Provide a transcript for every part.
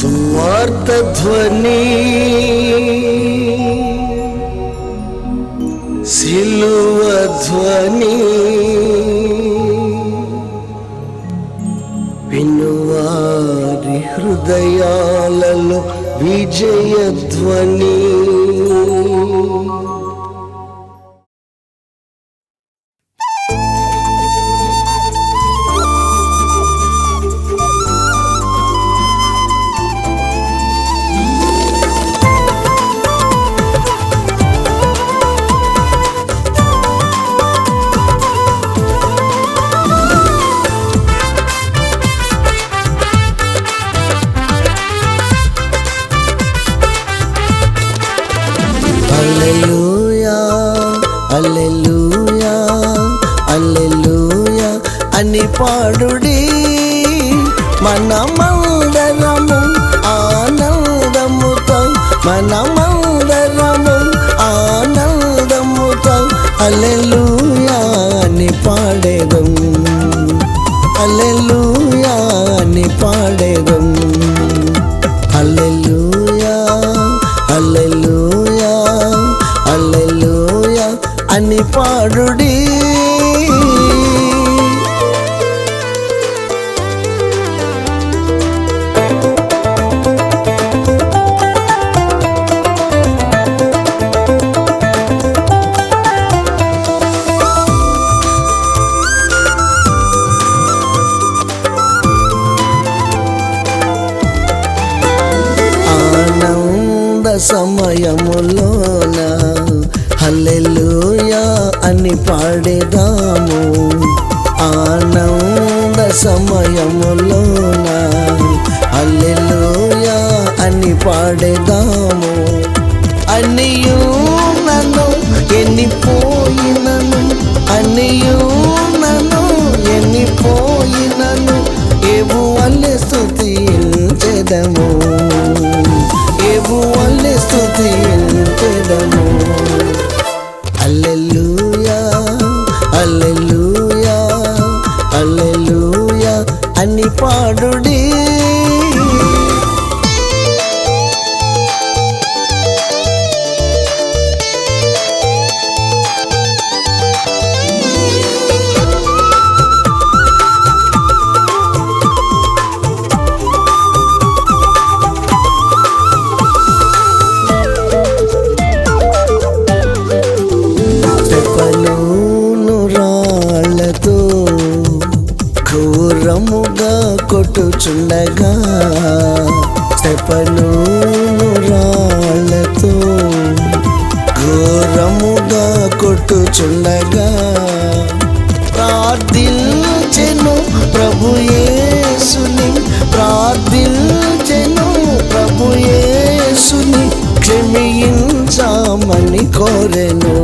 సువార్త ధ్వని సిలువ ధ్వని వినువారి హృదయాలలో విజయ సమయములోన హల్లెలూయా అని పాడేదాము. ఆనంద సమయములోన హల్లెలూయా అని పాడేదాము. అనియు కూర్చుండగా చెప్పలు రాళ్ళతో ఘోరముగా కొట్టుచుండగా ప్రార్థించెను ప్రభు యేసుని ప్రార్థించెను ప్రభు యేసుని క్షమించామని కోరెను.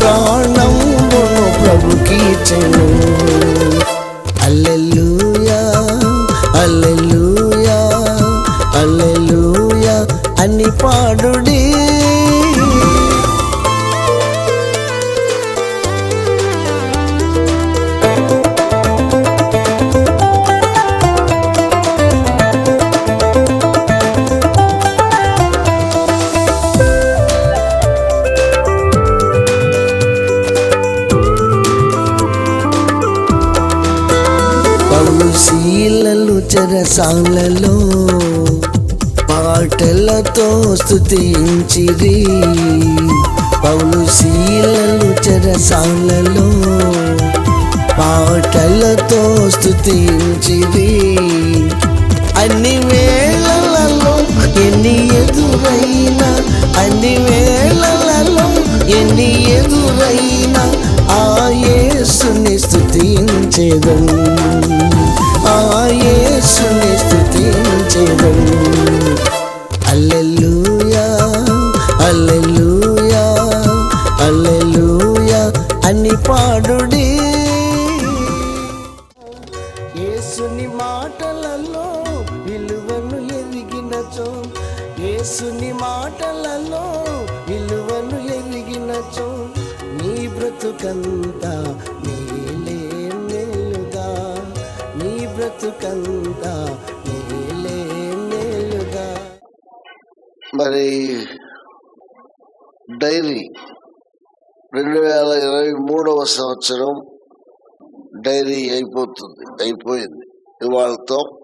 ప్రాణమును ప్రభుకి చెను అల్లెల్లు సాంగ్లలో పాటలతో స్థుతించిరి పౌలు శీలలు చెరసాలలో పాటలతో స్థుతించిరి అన్ని వేళలలో ఎన్ని ఎదురైనా అన్ని వేళలలో ఎన్ని ఎదురైనా ఆ యేసుని స్తుతించేదం. యేసుని స్థుతించెదను డైరీ రెండు వేల ఇరవై మూడవ సంవత్సరం డైరీ అయిపోతుంది అయిపోయింది. ఇవాళతో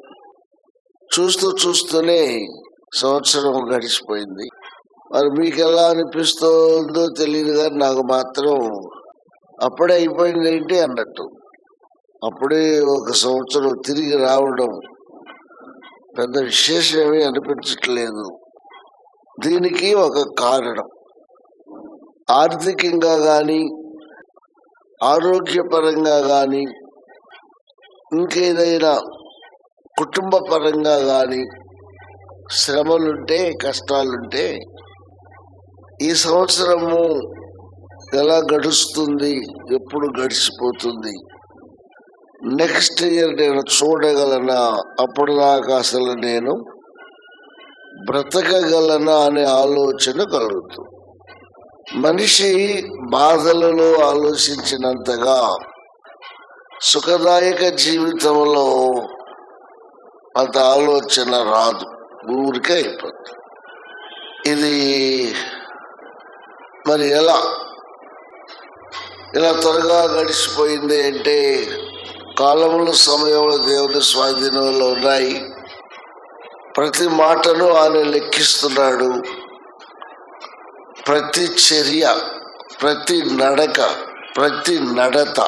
చూస్తూ చూస్తూనే సంవత్సరం గడిచిపోయింది. మరి మీకు ఎలా అనిపిస్తుందో తెలియదు కానీ నాకు మాత్రం అప్పుడే అయిపోయింది ఏంటి అన్నట్టు. అప్పుడే ఒక సంవత్సరం తిరిగి రావడం పెద్ద విశేషమేమీ అనిపించట్లేదు. దీనికి ఒక కారణం. ఆర్థికంగా కానీ ఆరోగ్యపరంగా కానీ ఇంకేదైనా కుటుంబ పరంగా కానీ శ్రమలుంటే కష్టాలుంటే ఈ సంవత్సరము ఎలా గడుస్తుంది ఎప్పుడు గడిచిపోతుంది? నెక్స్ట్ ఇయర్ నేను చూడగలనా? అప్పుడు దాకా అసలు నేను బ్రతకగలనా అనే ఆలోచన కలుగుతుంది. మనిషి బాధలలో ఆలోచించినంతగా సుఖదాయక జీవితంలో అంత ఆలోచన రాదు. ఊరికే అయిపోతుంది ఇది మరి ఎలా? ఇలా త్వరగా గడిచిపోయింది అంటే కాలంలో సమయంలో దేవుని స్వాధీనంలో ఉన్నాయి. ప్రతి మాటను ఆయన లెక్కిస్తున్నాడు. ప్రతి చర్య ప్రతి నడక ప్రతి నడత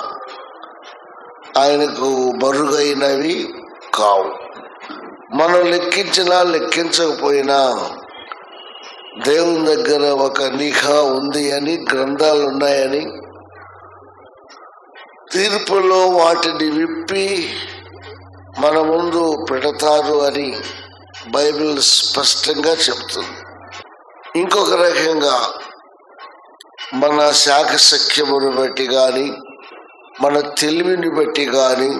ఆయనకు మరుగైనవి కావు. మనం లెక్కించినా లెక్కించకపోయినా దేవుని దగ్గర ఒక నిఘా ఉంది అని గ్రంథాలు ఉన్నాయని తీర్పులో వాటిని విప్పి మన ముందు పెడతారు అని బైబిల్ స్పష్టంగా చెప్తుంది ఇంకొక రకంగా మన శాఖ సఖ్యమును బట్టి కానీ మన తెలివిని బట్టి కానీ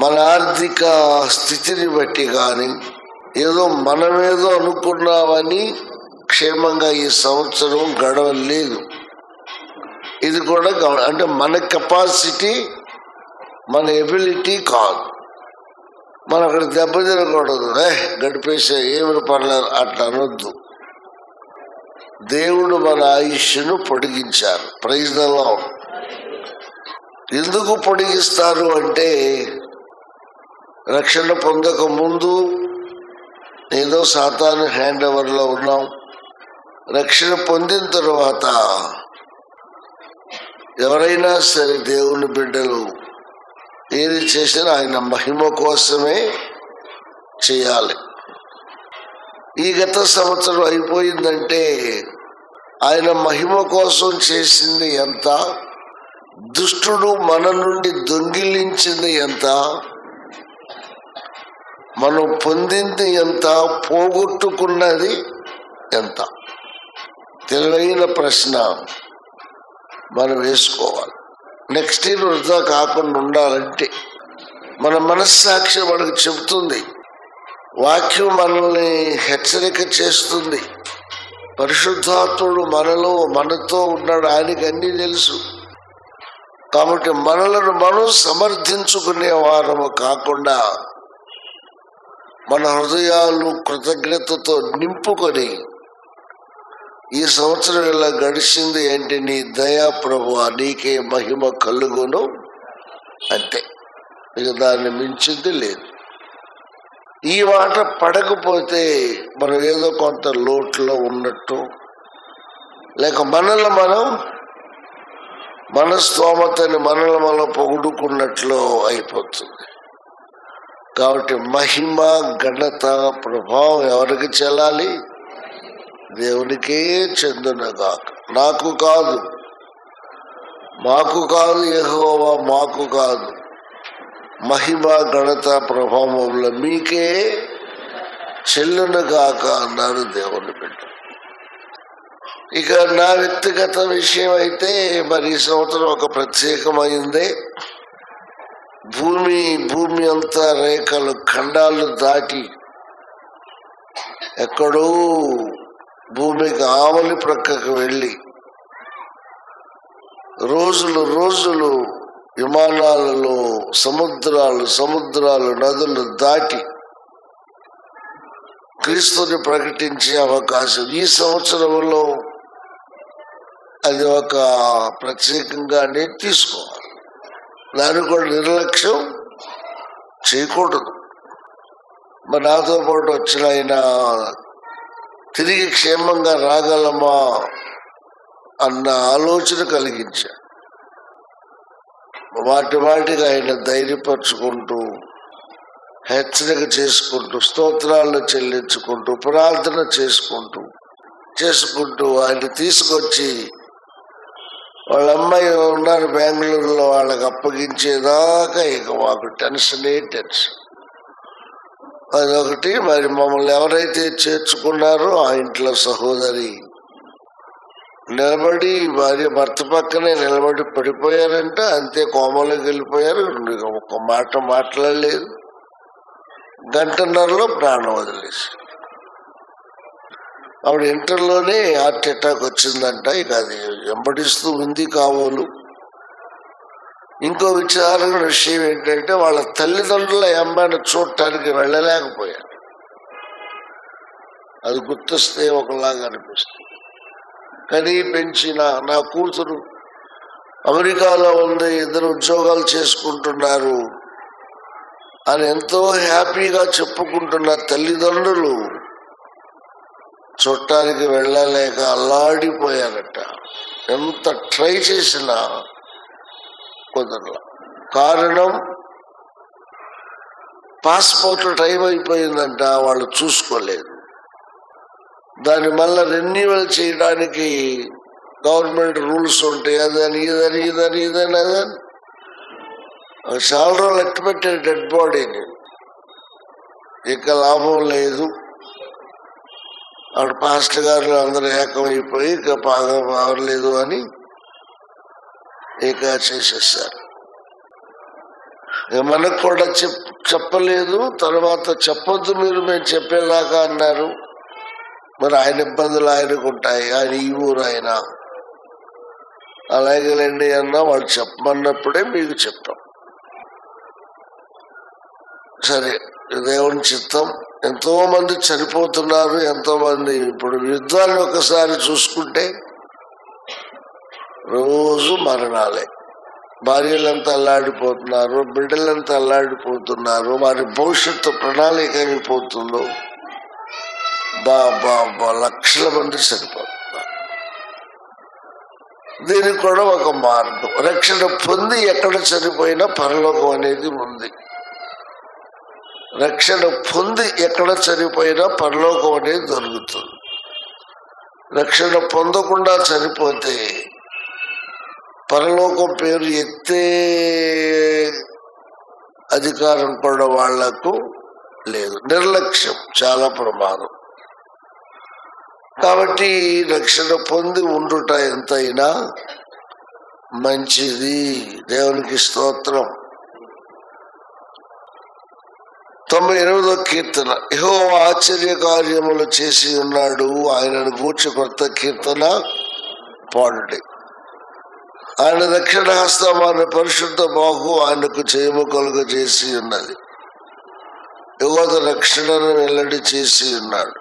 మన ఆర్థిక స్థితిని బట్టి కానీ ఏదో మనమేదో అనుకున్నామని క్షేమంగా ఈ సంవత్సరం గడవలేదు ఇది కూడా అంటే మన కెపాసిటీ మన ఎబిలిటీ కాదు. మనం అక్కడ దెబ్బ తినకూడదు గడిపేసే ఏమి పర్లేదు అట్లా అనొద్దు. దేవుడు మన ఆయుష్ను పొడిగించారు. ప్రైజ్లలో ఎందుకు పొడిగిస్తారు అంటే రక్షణ పొందక ముందు ఏదో సాతాను హ్యాండ్ ఓవర్లో ఉన్నాం. రక్షణ పొందిన తర్వాత ఎవరైనా సరే దేవుని బిడ్డలు ఏది చేసినా ఆయన మహిమ కోసమే చేయాలి. ఈ గత సంవత్సరం అయిపోయిందంటే ఆయన మహిమ కోసం చేసింది ఎంత? దుష్టుడు మన నుండి దొంగిలించింది ఎంత? మనం పొందింది ఎంత? పోగొట్టుకున్నది ఎంత? తెలివైన ప్రశ్న మనం వేసుకోవాలి. నెక్స్ట్ ఇయర్ వృధా కాకుండా ఉండాలంటే మన మనస్సాక్షి మనకు చెబుతుంది. వాక్యం మనల్ని హెచ్చరిక చేస్తుంది. పరిశుద్ధాత్ముడు మనలో మనతో ఉన్నాడు. ఆయనకి అన్నీ తెలుసు. కాబట్టి మనలను మనం సమర్థించుకునే వారము కాకుండా మన హృదయాలు కృతజ్ఞతతో నింపుకొని ఈ సంవత్సరం ఇలా గడిచింది ఏంటి నీ దయా ప్రభు నీకే మహిమ కలుగును. అంతే. ఇక దాన్ని మించింది లేదు. ఈ మాట పడకపోతే మనం ఏదో కొంత లోట్లో ఉన్నట్టు. లేక మనల్ని మనం మన స్తోమతని మనల్ని మనం పొగుడుకున్నట్లు అయిపోతుంది. కాబట్టి మహిమ ఘనత ప్రభావం ఎవరికి చెల్లాలి దేవునికే చెందునగాక. నాకు కాదు. మాకు కాదు ఏహోవా మాకు కాదు. మహిమ ఘనత ప్రభావంలో మీకే చెల్లునుగాక అన్నారు దేవుని బిడ్డ. ఇక నా వ్యక్తిగత విషయం అయితే మరి ఈ సంవత్సరం ఒక ప్రత్యేకమైంది. భూమి భూమి అంతా రేఖలు ఖండాలు దాటి ఎక్కడో భూమికి ఆవలి ప్రక్కకు వెళ్ళి రోజులు రోజులు విమానాలలో సముద్రాలు సముద్రాలు నదులు దాటి క్రీస్తుని ప్రకటించే అవకాశం. ఈ సంవత్సరంలో అది ఒక ప్రత్యేకంగానే తీసుకోవాలి. దాన్ని కూడా నిర్లక్ష్యం చేయకూడదు. మరి నాతో పాటు వచ్చిన ఆయన తిరిగి క్షేమంగా రాగలమా? అన్న ఆలోచన కలిగించా వాటి వాటికి ఆయన ధైర్యపరుచుకుంటూ హెచ్చరిక చేసుకుంటూ స్తోత్రాలను చెల్లించుకుంటూ ప్రార్థన చేసుకుంటూ చేసుకుంటూ ఆయన తీసుకొచ్చి వాళ్ళ అమ్మాయి ఉన్నారు బెంగళూరులో వాళ్ళకి అప్పగించేదాకా ఇక మాకు టెన్షనే టెన్షన్. అదొకటి మరి మమ్మల్ని ఎవరైతే చేర్చుకున్నారో ఆ ఇంట్లో సహోదరి నిలబడి భార్య భర్త పక్కనే నిలబడి పడిపోయారంటే అంతే కోమలోకి వెళ్ళిపోయారు. ఒక మాట మాట్లాడలేదు. గంటన్నరలో ప్రాణం వదిలేసి ఆవిడ ఇంటర్లోనే హార్ట్ అటాక్ వచ్చిందంట. ఇక అది వెంబడిస్తూ ఉంది కావోలు. ఇంకో విచారణ విషయం ఏంటంటే వాళ్ళ తల్లిదండ్రుల అమ్మాయిని చూడటానికి వెళ్ళలేకపోయారు. అది గుర్తొస్తే ఒకలాగా అనిపిస్తుంది. కానీ పెంచిన నా కూతురు అమెరికాలో ఉంది ఇద్దరు ఉద్యోగాలు చేసుకుంటున్నారు అని ఎంతో హ్యాపీగా చెప్పుకుంటున్న తల్లిదండ్రులు చుట్టానికి వెళ్ళలేక అల్లాడిపోయారట. ఎంత ట్రై చేసినా కుదరల. కారణం పాస్పోర్ట్ టైం అయిపోయిందంట వాళ్ళు చూసుకోలేదు. దాని మళ్ళీ రెన్యువల్ చేయడానికి గవర్నమెంట్ రూల్స్ ఉంటాయి. అదని ఇదని ఇదని ఇదని అదని. చాలా రోజులు ఎట్టు డెడ్ బాడీని. ఇక లాభం లేదు. అక్కడ పాస్టర్ గారు అందరూ ఏకమైపోయి ఇక బాగా బాగలేదు అని ఇక చేసేసారు. ఇక మనకు కూడా చెప్ చెప్పలేదు. తర్వాత చెప్పొద్దు మీరు మేము చెప్పేదాకా అన్నారు. మరి ఆయన ఇబ్బందులు ఆయనకు ఉంటాయి. ఆయన ఈ ఊరు ఆయన అలాగేలేండి అన్న వాళ్ళు చెప్పమన్నప్పుడే మీకు చెప్తాం. సరే దేవుని చిత్తం. ఎంతో మంది చనిపోతున్నారు ఎంతో మంది ఇప్పుడు యుద్ధాన్ని ఒకసారి చూసుకుంటే రోజు మరణాలే. భార్యలంతా అల్లాడిపోతున్నారు బిడ్డలంతా అల్లాడిపోతున్నారు వారి భవిష్యత్తు ప్రణాళిక అయిపోతుందో. బాబా లక్షల మంది చనిపోతున్నారు దీనికి కూడా ఒక మార్గం. రక్షణ పొంది ఎక్కడ చనిపోయినా పరలోకం అనేది ఉంది. రక్షణ పొంది ఎక్కడ చనిపోయినా పరలోకం అనేది దొరుకుతుంది. రక్షణ పొందకుండా చనిపోతే పరలోకం పేరు ఎత్తే అధికారం కూడా వాళ్ళకు లేదు. నిర్లక్ష్యం చాలా ప్రమాదం. కాబట్టి రక్షణ పొంది ఉండుట ఎంతైనా మంచిది. దేవునికి స్తోత్రం. తొంభై ఎనిమిదో కీర్తన. యహో ఆశ్చర్య కార్యములు చేసి ఉన్నాడు. ఆయనను గూర్చి కొత్త కీర్తన పాడుడి. ఆయన దక్షిణ హస్తం ఆయన పరిశుద్ధ బాహు ఆయనకు చేయముకలుగా చేసి ఉన్నది. యువత రక్షణను వెల్లడి చేసి ఉన్నాడు.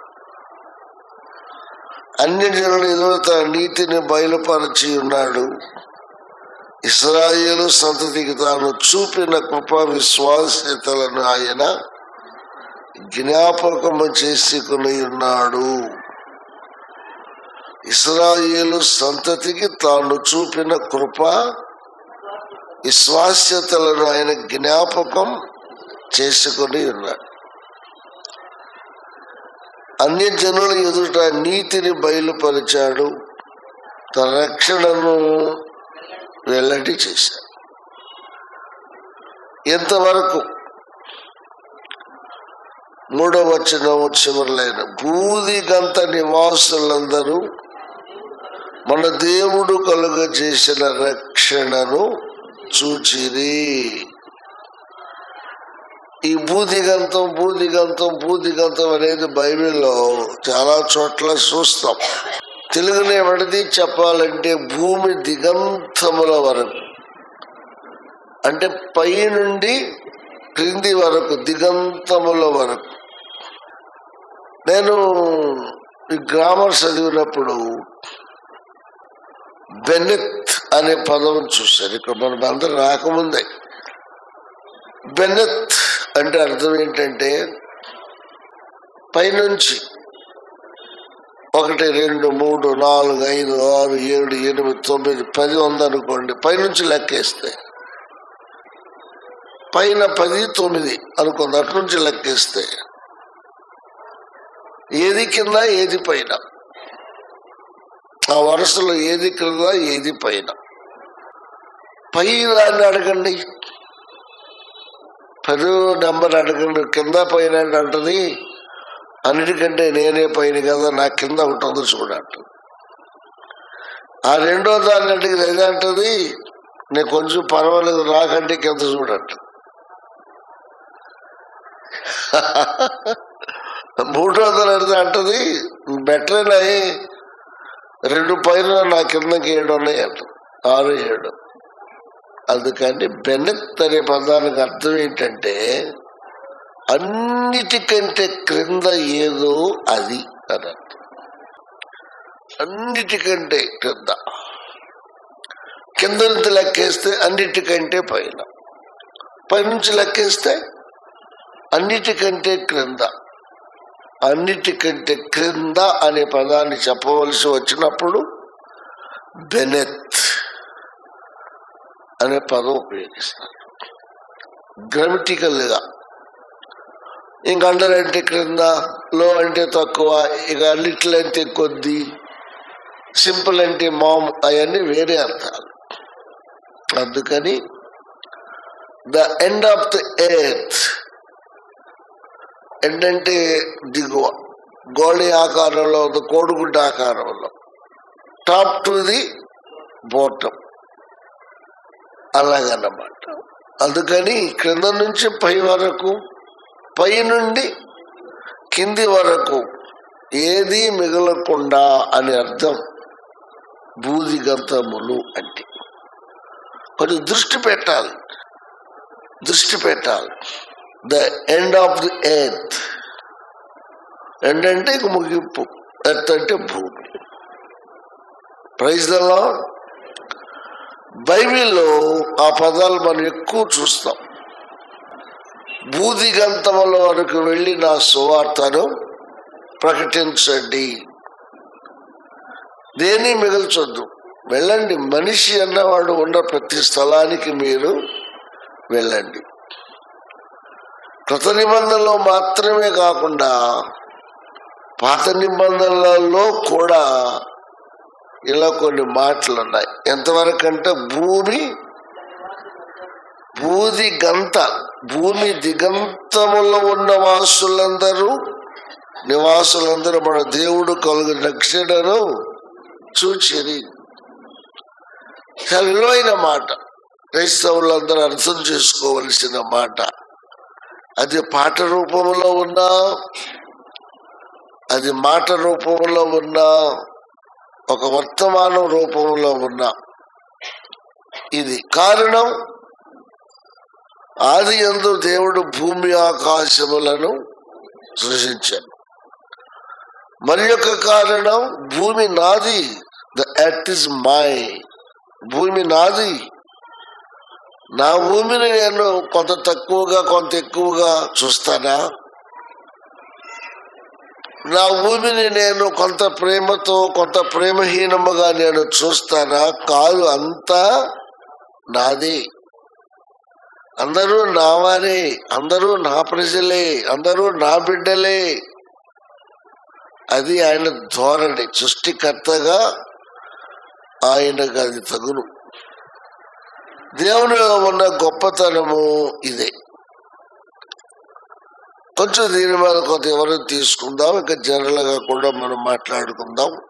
అన్య జనుల ఎదురు తన నీతిని బయలుపరచి ఉన్నాడు. ఇస్రాయేలు సంతతికి తాను చూపిన కృప విశ్వాస్యతలను ఆయన జ్ఞాపకము చేసుకుని ఉన్నాడు. ఇస్రాయేలు సంతతికి తాను చూపిన కృప విశ్వాస్యతలను ఆయన జ్ఞాపకం చేసుకుని ఉన్నాడు. అన్య జనుల ఎదుట నీతిని బయలుపరిచాడు. తన రక్షణను వెల్లడి చేశాడు. ఎంతవరకు మూడవ వచనం చివరిలైన భూదిగంత నివాసులందరూ మన దేవుడు కలుగ చేసిన రక్షణను చూచిరి. ఈ బూదిగంతం బూదిగంతం బూదిగంతం అనేది బైబిల్లో చాలా చోట్ల చూస్తాం. తెలుగులో ఎవరిది చెప్పాలంటే భూమి దిగంతముల వరకు. అంటే పై నుండి క్రింది వరకు దిగంతముల వరకు. నేను ఈ గ్రామర్ చదివినప్పుడు బెనిత్ అనే పదం చూశాను. ఇక్కడ మనం అందరూ రాకముందే. బెనెత్ అంటే అర్థం ఏంటంటే పైనుంచి ఒకటి రెండు మూడు నాలుగు ఐదు ఆరు ఏడు ఎనిమిది తొమ్మిది పది ఉందనుకోండి పైనుంచి లెక్కేస్తే. పైన పది తొమ్మిది అనుకుంది అటు నుంచి లెక్కేస్తే. ఏది కింద ఏది పైన. ఆ వరుసలో ఏది కింద ఏది పైన. పై దాన్ని అడగండి. పదో నెంబర్ అడగండి కింద పైన అంటే అంటది. అన్నిటికంటే నేనే పైన కదా నా కింద ఉంటుంది చూడంటు ఆ రెండో దాన్ని అడిగి ఏదంటది? నేను కొంచెం పర్వాలేదు నాకంటే కింద చూడంట మూడో దాని అంటది బెటర్ అయి రెండు పైన నా కిందకి ఏడు ఉన్నాయి అంట ఆరు ఏడు. అందుకని బెనత్ అనే పదానికి అర్థం ఏంటంటే అన్నిటికంటే క్రింద ఏదో అది అని అన్నిటికంటే క్రింద. కింద నుంచి లెక్కేస్తే అన్నిటికంటే పైన. పైనుంచి లెక్కేస్తే అన్నిటికంటే క్రింద. అన్నిటికంటే క్రింద అనే పదాన్ని చెప్పవలసి వచ్చినప్పుడు బెనెత్. అనే పదం ఉపయోగిస్తారు గ్రామిటికల్గా ఇంక అండర్ అంటే క్రింద లో అంటే తక్కువ ఇక లిటిల్ అంటే కొద్ది సింపుల్ అంటే మామ్ అవన్నీ వేరే అర్థాలు. అందుకని the end of the earth end అంటే దిగువ గోళి ఆకారంలో ఉంది కోడిగుడ్డ ఆకారంలో. టాప్ టు ది బోటం అలాగన్నమాట. అందుకని క్రింద నుంచి పై వరకు పై నుండి కింది వరకు ఏది మిగలకుండా అని అర్థం బూదిగంతములు అంటే. మరి దృష్టి పెట్టాలి. దృష్టి పెట్టాలి. The end of the earth end అంటే ఇక ముగింపు. ఎర్త్ అంటే భూమి. ప్రైజ్ దలా బైబిల్లో ఆ పదాలు మనం ఎక్కువ చూస్తాం. బూదిగంతముల వరకు వెళ్ళి నా సువార్తను ప్రకటించండి. దేని మిగల్చొద్దు. వెళ్ళండి. మనిషి అన్నవాడు ఉన్న ప్రతి స్థలానికి మీరు వెళ్ళండి. కృత నిబంధనలో మాత్రమే కాకుండా పాత నిబంధనలలో కూడా ఇలా కొన్ని మాటలు ఉన్నాయి ఎంతవరకు అంటే భూమి భూది గంత భూమి దిగంతములో ఉన్న వాసులందరూ నివాసులందరూ మన దేవుడు కలుగు రక్షణను చూచిరి. చాలా విలువైన మాట. క్రైస్తవులందరూ అర్థం చేసుకోవలసిన మాట. అది పాట రూపంలో ఉన్నా అది మాట రూపంలో ఉన్నా ఒక వర్తమానం రూపంలో ఉన్న ఇది. కారణం ఆది ఎందు దేవుడు భూమి ఆకాశములను సృష్టించాడు మరి యొక్క కారణం భూమి నాది ద ఎర్త్ ఇస్ మై భూమి నాది నా భూమిని నేను కొంత తక్కువగా కొంత ఎక్కువగా చూస్తానా? నా భూమిని నేను కొంత ప్రేమతో కొంత ప్రేమహీనముగా నేను చూస్తానా? కాదు అంతా నాది. అందరూ నావారే అందరూ నా ప్రజలే అందరూ నా బిడ్డలే. అది ఆయన ధోరణి సృష్టికర్తగా ఆయనకు అది తగును. దేవుని ఉన్న గొప్పతనము ఇదే. కొంచెం దీని మీద కొంత ఎవరు తీసుకుందాం ఇంకా జనరల్గా కూడా మనం మాట్లాడుకుందాం.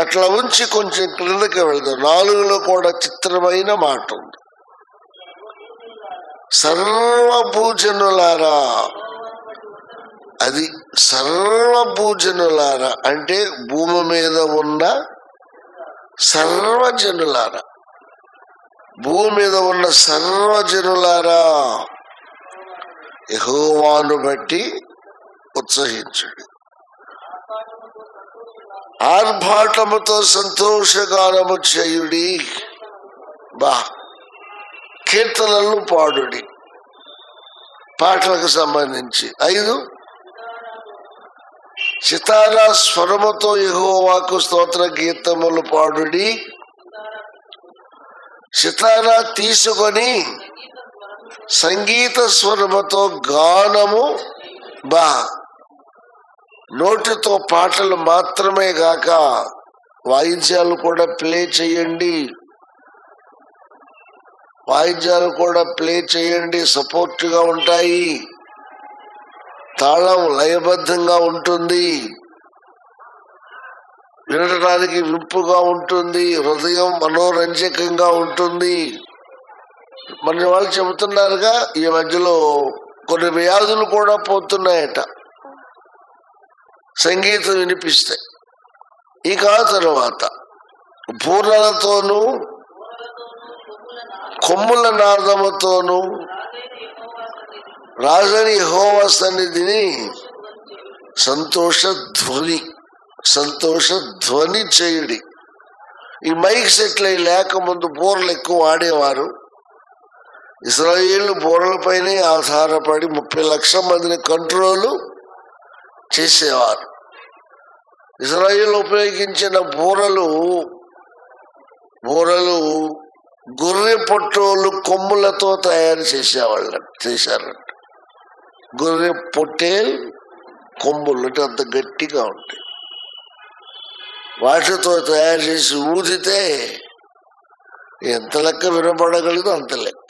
అట్లా ఉంచి కొంచెం క్రిందకి వెళ్దాం. నాలుగులో కూడా చిత్రమైన మాట ఉంది. సర్వభూజనులారా అది సర్వభూజనులారా అంటే భూమి మీద ఉన్న సర్వజనులారా. భూమి మీద ఉన్న సర్వజనులారా. యహోవాను బట్టి ఉత్సహించండి. ఆర్భాటముతో సంతోషగానము చేయుడి. బా కీర్తనలు పాడుడి. పాటలకు సంబంధించి. ఐదు సితారా స్వరముతో యహోవాకు స్తోత్ర గీతములు పాడుడి. సితారా తీసుకొని సంగీత స్వరముతో గానము బా. నోటితో పాటలు మాత్రమే గాక వాయిద్యాలు కూడా ప్లే చేయండి. వాయిద్యాలు కూడా ప్లే చేయండి సపోర్ట్గా ఉంటాయి. తాళం లయబద్ధంగా ఉంటుంది. వినడానికి వింపుగా ఉంటుంది. హృదయం మనోరంజకంగా ఉంటుంది. మన వాళ్ళు చెబుతున్నారుగా ఈ మధ్యలో కొన్ని వ్యాధులు కూడా పోతున్నాయట. సంగీతం వినిపిస్తే. ఇక తర్వాత పూర్ణలతోనూ కొమ్ముల నాదముతోనూ రాజని హోవ సన్నిధిని సంతోష ధ్వని సంతోష ధ్వని చేయుడి. ఈ మైక్ సెట్లు లేక లేకముందు బోర్లు ఎక్కువ వాడేవారు ఇస్రాయేళ్ళు బోర్లపైనే ఆధారపడి ముప్పై లక్షల మందిని కంట్రోలు చేసేవారు. ఇజ్రాయిల్ ఉపయోగించిన బూరలు బూరలు గొర్రె పొట్టోలు కొమ్ములతో తయారు చేసేవాళ్ళ చేశారంట. గొర్రె పొట్టే కొమ్ములు అంటే అంత గట్టిగా ఉంటాయి. వాటితో తయారు చేసి ఊదితే ఎంత లెక్క వినపడగలదో అంత లెక్క.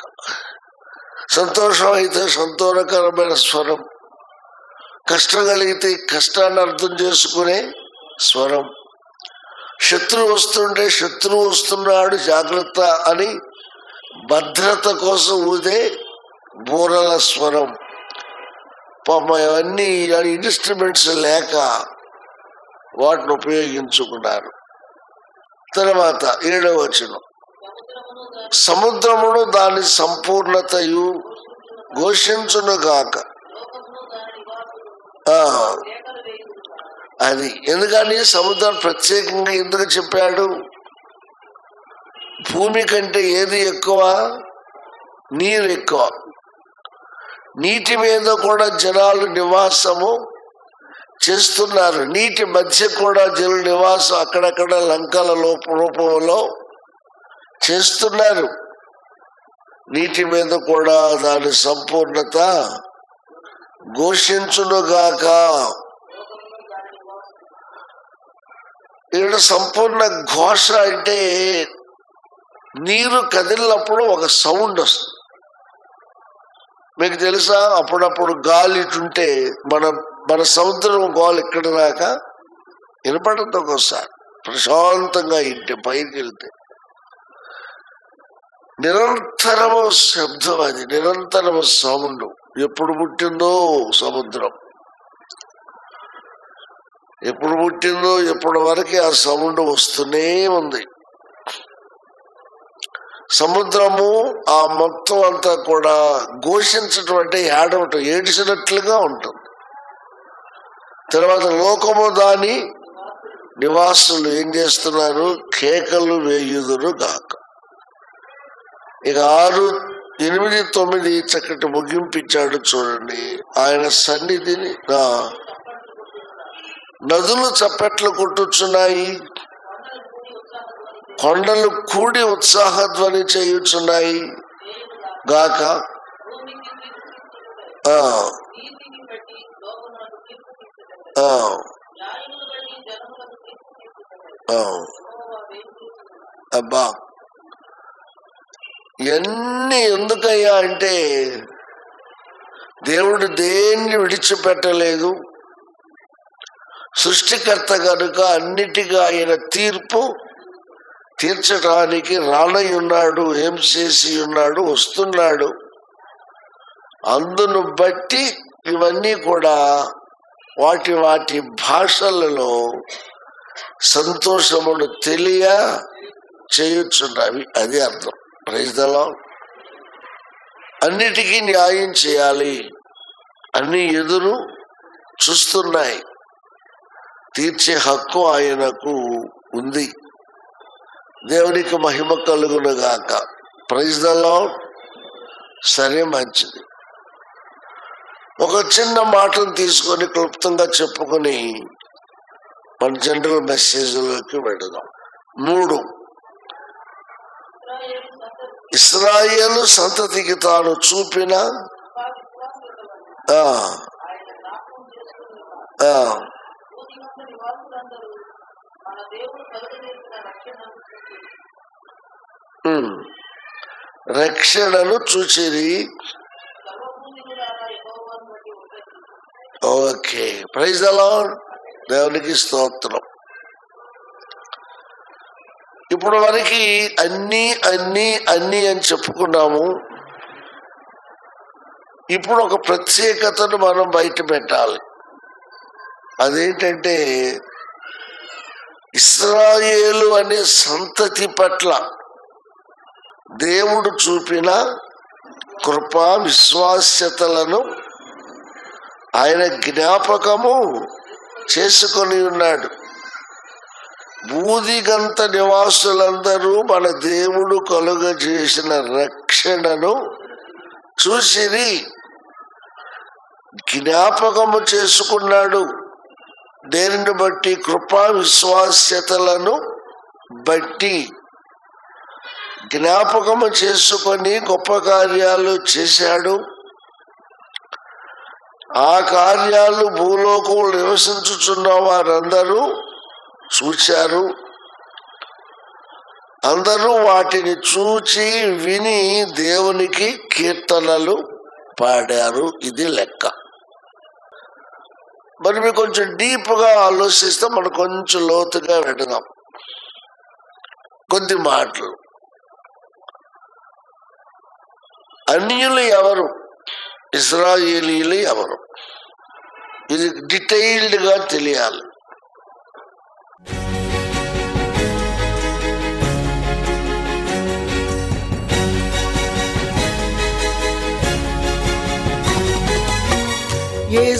సంతోషం అయితే సంతోషకరమైన స్వరం. కష్టం కలిగితే కష్టాన్ని అర్థం చేసుకునే స్వరం. శత్రువు వస్తుంటే శత్రువు వస్తున్నాడు జాగ్రత్త అని భద్రత కోసం ఊదే బూరల స్వరం. పాపం అవన్నీ ఇన్స్ట్రుమెంట్స్ లేక వాటిని ఉపయోగించుకున్నారు. తర్వాత ఏడవ వచనం. సముద్రమును దాని సంపూర్ణతయు ఘోషించునుగాక. అది ఎందుకని సముద్రం ప్రత్యేకంగా ఎందుకు చెప్పాడు? భూమి కంటే ఏది ఎక్కువ? నీరు ఎక్కువ. నీటి మీద కూడా జనాలు నివాసము చేస్తున్నారు. నీటి మధ్య కూడా జలు నివాసం అక్కడక్కడ లంకల లోప రూపంలో చేస్తున్నారు. నీటి మీద కూడా దాని సంపూర్ణత ఘోషించునుగాక. ఇక్కడ సంపూర్ణ ఘోష అంటే నీరు కదిలినప్పుడు ఒక సౌండ్ వస్తుంది. మీకు తెలుసా? అప్పుడప్పుడు గాలి ఇటుంటే మన మన సముద్రం గోలు ఇక్కడ దాకా వినపడదు ఒకసారి ప్రశాంతంగా ఇంటి పైకి వెళ్తే నిరంతరము శబ్దం అది నిరంతరము సౌండ్. ఎప్పుడు పుట్టిందో సముద్రం. ఎప్పుడు పుట్టిందో ఎప్పటి వరకు ఆ సౌండ్ వస్తూనే ఉంది. సముద్రము ఆ మొత్తం అంతా కూడా ఘోషించటం అంటే ఏడవటం ఏడిసినట్లుగా ఉంటుంది. తర్వాత లోకము దాని నివాసులు ఏం చేస్తున్నారు? కేకలు వేయుదురు గాక. ఇక ఆరు ఎనిమిది తొమ్మిది చక్కటి ముగింపించాడు చూడండి. ఆయన సన్నిధిని నా నదులు చప్పట్లు కొట్టుచున్నాయి. కొండలు కూడి ఉత్సాహధ్వని చేయుచున్నాయి. గాక అబ్బా ఇవన్నీ ఎందుకయ్యా అంటే దేవుడు దేన్ని విడిచిపెట్టలేదు? సృష్టికర్త కనుక అన్నిటిగా ఆయన తీర్పు తీర్చడానికి రానై ఉన్నాడు ఏం చేసి ఉన్నాడు వస్తున్నాడు. అందును బట్టి ఇవన్నీ కూడా వాటి వాటి భాషలలో సంతోషమును తెలియ చేయుచున్నవి. అది అర్థం. ప్రైజ్దలా అన్నిటికీ న్యాయం చేయాలి. అన్ని ఎదురు చూస్తున్నాయి. తీర్చే హక్కు ఆయనకు ఉంది. దేవునికి మహిమ కలుగునుగాక. గాక ప్రైజ్ సరే మంచిది. ఒక చిన్న మాటను తీసుకొని క్లుప్తంగా చెప్పుకొని మన జనరల్ మెసేజ్లోకి వెళదాం. మూడు ఇస్రాయేలు సంతతికి తాను చూపిన రక్షణను చూచిరి. ఓకే ప్రైజ్ అలా దేవునికి స్తోత్రం. ఇప్పుడు వరకు అన్ని అన్ని అన్ని అని చెప్పుకున్నాము. ఇప్పుడు ఒక ప్రత్యేకతను మనం బయట పెట్టాలి. అదేంటంటే ఇస్రాయేలు అనే సంతతి పట్ల దేవుడు చూపిన కృపా విశ్వాస్యతలను ఆయన జ్ఞాపకము చేసుకొని ఉన్నాడు. బూదిగంత నివాసులందరూ మన దేవుడు కలుగజేసిన రక్షణను చూసిరి. జ్ఞాపకము చేసుకున్నాడు. దేనిని బట్టి? కృపా విశ్వాస్యతలను బట్టి. జ్ఞాపకము చేసుకొని గొప్ప కార్యాలు చేశాడు. ఆ కార్యాలు భూలోకములు నివసించుచున్న వారందరూ చూచారు. అందరూ వాటిని చూచి విని దేవునికి కీర్తనలు పాడారు. ఇది లెక్క. మరి మీరు కొంచెం డీప్గా ఆలోచిస్తే మనం కొంచెం లోతుగా వెడదాం కొద్ది మాటలు. అన్యులు ఎవరు? ఇస్రాయేలీలు ఎవరు? ఇది డీటెయిల్డ్గా తెలియాలి.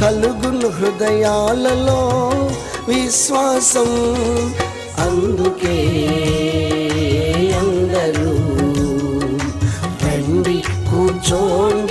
కలుగును హృదయాలలో విశ్వాసం. అందుకే అందరూ రండి కూర్చోండి.